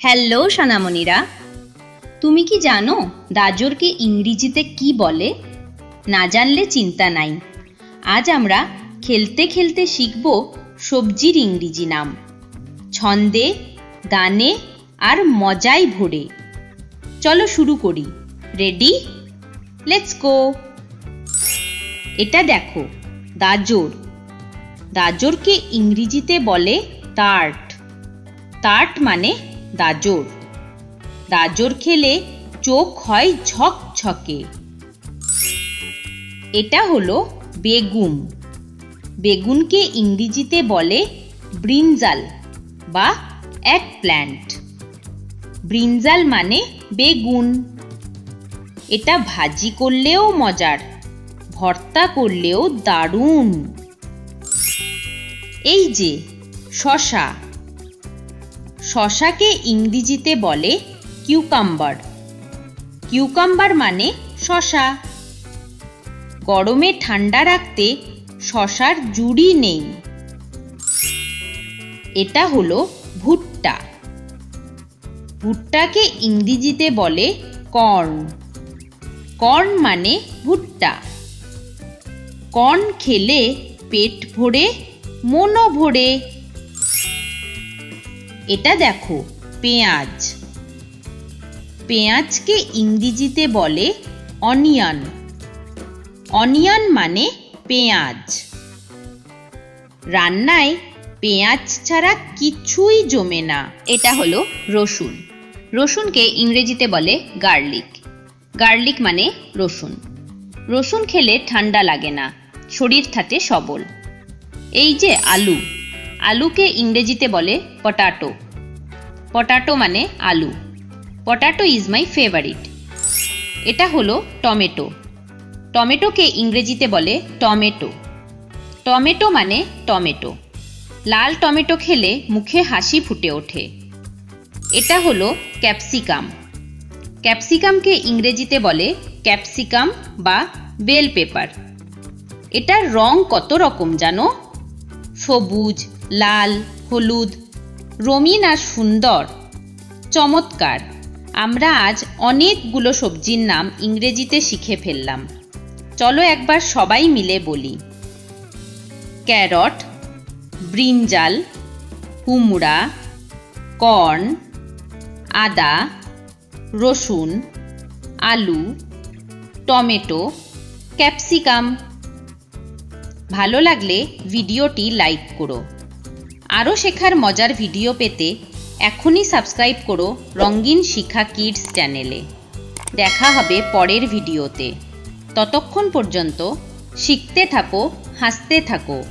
Hello সোনামণিরা। তুমি কি জানো গাজরকে ইংরেজিতে কি বলে? না জানলে চিন্তা নাই। আজ আমরা খেলতে খেলতে শিখব সবজির ইংরেজি নাম। ছন্দে গানে আর মজায় ভরে। চলো শুরু করি। রেডি লেটস গো এটা দেখো গাজর গাজরকে ইংরেজিতে বলে তার্ট তার্ট মানে গাজর গাজর খেলে চোখ হয় ঝকঝকে। এটা হলো বেগুন। বেগুনকে ইংরেজিতে বলে ব্রিনজাল বা এক প্ল্যান্ট। ব্রিনজাল মানে বেগুন। এটা ভাজি করলেও মজার, ভর্তা করলেও দারুণ। এই যে শশা। শশাকে ইংরেজিতে বলে কিউকাম্বার। কিউকাম্বার মানে শশা। গরমে ঠান্ডা রাখতে শশার জুড়ি নেই। এটা হলো ভুট্টা। ভুট্টাকে ইংরেজিতে বলে কর্ন। কর্ন মানে ভুট্টা। কর্ন খেলে পেট ভরে, মনও ভরে। এটা দেখো, পেঁয়াজ। পেঁয়াজকে ইংরেজিতে বলে অনিয়ন। অনিয়ন মানে পেঁয়াজ। রান্নায় পেঁয়াজ ছাড়া কিছুই জমে না। এটা হলো রসুন। রসুনকে ইংরেজিতে বলে গার্লিক। গার্লিক মানে রসুন। রসুন খেলে ঠান্ডা লাগে না, শরীর থাকে সবল। এই যে আলু আলুকে ইংরেজিতে বলে পটাটো। পটাটো মানে আলু। Potato is my favourite. এটা হলো টমেটো। টমেটোকে ইংরেজিতে বলে টমেটো। টমেটো মানে টমেটো। লাল টমেটো খেলে মুখে হাসি ফুটে ওঠে। এটা হলো ক্যাপসিকাম। ক্যাপসিকামকে ইংরেজিতে বলে ক্যাপসিকাম বা বেল পেপার। এটার রং কত রকম জানো? সবুজ লাল, হলুদ, রঙিন আর সুন্দর, চমৎকার। আমরা আজ অনেকগুলো সবজির নাম ইংরেজিতে শিখে ফেললাম। চলো একবার সবাই মিলে বলি। ক্যারট, ব্রিঞ্জাল, কুমড়া, কর্ন, আদা, রসুন, আলু, টমেটো, ক্যাপসিকাম। ভালো লাগলে ভিডিওটি লাইক করো। আরও শেখার মজার ভিডিও পেতে এখনই সাবস্ক্রাইব করো রঙ্গিন শিখা কিডস চ্যানেলে। দেখা হবে পরের ভিডিওতে। ততক্ষণ পর্যন্ত শিখতে থাকো, হাসতে থাকো।